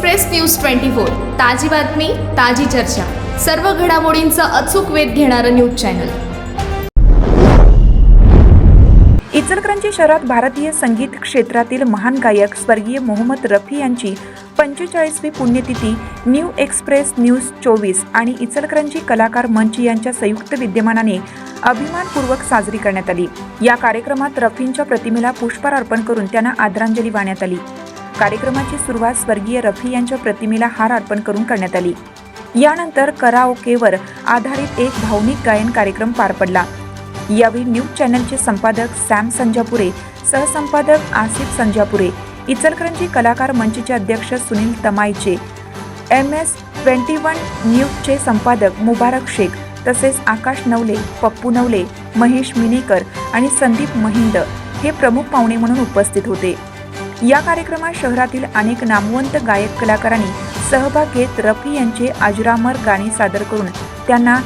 Express news twenty four. ताजी बातमी ताजी चर्चा. सर्व घडामोडींचा अचूक वेध घेणारं न्यूज चॅनल. इचलकरंजी शहरात भारतीय संगीत क्षेत्रातील महान गायक स्वर्गीय मोहम्मद रफी यांची पंचेचाळीसवी पुण्यतिथी न्यू एक्सप्रेस न्यूज चोवीस आणि इचलकरंजी कलाकार मंच यांच्या संयुक्त विद्यमानाने अभिमानपूर्वक साजरी करण्यात आली. या कार्यक्रमात रफींच्या प्रतिमेला पुष्पार अर्पण करून त्यांना आदरांजली वाहण्यात आली. कार्यक्रमाची सुरुवात स्वर्गीय रफी यांच्या प्रतिमेला हार अर्पण करून करण्यात आली. यानंतर कराओकेवर आधारित एक भावनिक गायन कार्यक्रम पार पडला. यावेळी न्यूज चॅनलचे संपादक सॅम संजापुरे सहसंपादक आसिफ संजापुरे इचलकरंजी कलाकार मंचचे अध्यक्ष सुनील तमाईचे एम एस ट्वेंटी वन न्यूजचे संपादक मुबारक शेख तसेच आकाश नवले पप्पू नवले महेश मिनेकर आणि संदीप महिंद हे प्रमुख पाहुणे म्हणून उपस्थित होते. या कार्यक्रमात शहरातील अनेक नामवंत गायक कलाकारांनी सहभाग घेत रफी यांचे अजरामर गाणी सादर करून त्यांना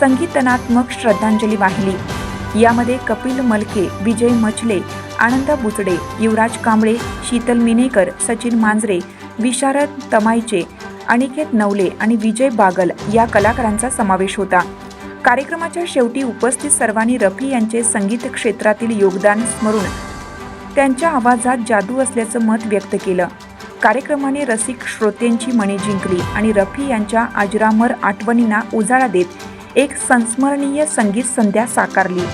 संगीतनात्मक श्रद्धांजली वाहिली. यामध्ये कपिल मलके विजय मचले आनंदा बुचडे युवराज कांबळे शीतल मिनेकर सचिन मांजरे विशारद तमाईचे अनिकेत नवले आणि विजय बागल या कलाकारांचा समावेश होता. कार्यक्रमाच्या शेवटी उपस्थित सर्वांनी रफी यांचे संगीत क्षेत्रातील योगदान स्मरून त्यांच्या आवाजात जादू असल्याचं मत व्यक्त केलं. कार्यक्रमाने रसिक श्रोत्यांची मने जिंकली आणि रफी यांच्या अजरामर आठवणींना उजाळा देत एक संस्मरणीय संगीत संध्या साकारली.